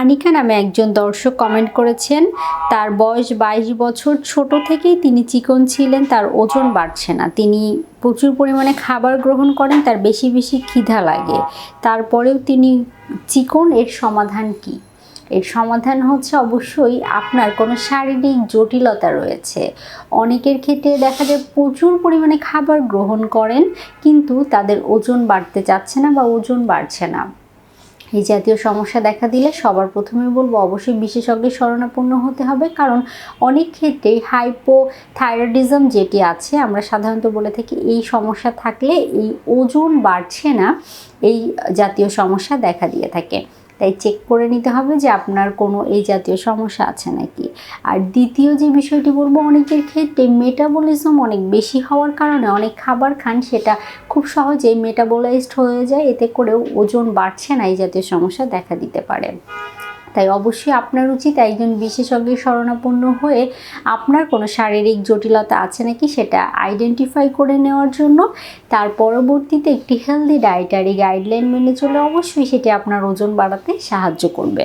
আনিকা নামে একজন দর্শক কমেন্ট করেছেন, তার বয়স বাইশ বছর, ছোট থেকেই তিনি চিকন ছিলেন, তার ওজন বাড়ছে না। তিনি প্রচুর পরিমাণে খাবার গ্রহণ করেন, তার বেশি বেশি ক্ষিধা লাগে। তারপরেও তিনি চিকন, এর সমাধান কি? এর সমাধান হচ্ছে অবশ্যই আপনার কোনো শারীরিক জটিলতা রয়েছে। অনেকের ক্ষেত্রে দেখা যায় প্রচুর পরিমাণে খাবার গ্রহণ করেন, কিন্তু তাদের ওজন বাড়তে চাচ্ছে না বা ওজন বাড়ছে না। এই জাতীয় সমস্যা দেখা দিলে সবার প্রথমে বলব, অবশ্যই বিশেষজ্ঞের শরণাপন্ন হতে হবে। কারণ অনেক ক্ষেত্রেই হাইপো থাইরয়েডিজম যেটি আছে, আমরা সাধারণত বলে থাকি এই সমস্যা থাকলে এই ওজন বাড়ছে না, এই জাতীয় সমস্যা দেখা দিয়ে থাকে। তাই চেক করে নিতে হবে যে আপনার কোনো এই জাতীয় সমস্যা আছে নাকি। আর দ্বিতীয় যে বিষয়টি বলব, অনেকের ক্ষেত্রে মেটাবলিজম অনেক বেশি হওয়ার কারণে অনেক খাবার খান, সেটা খুব সহজেই মেটাবলাইজড হয়ে যায়, এতে করেও ওজন বাড়ছে না, এই জাতীয় সমস্যা দেখা দিতে পারে। তাই অবশ্যই আপনার উচিত একজন বিশেষজ্ঞের শরণাপন্ন হয়ে আপনার কোনো শারীরিক জটিলতা আছে নাকি সেটা আইডেন্টিফাই করে নেওয়ার জন্য। তার পরবর্তীতে একটি হেলদি ডায়েটারি গাইডলাইন মেনে চলে অবশ্যই সেটি আপনার ওজন বাড়াতে সাহায্য করবে।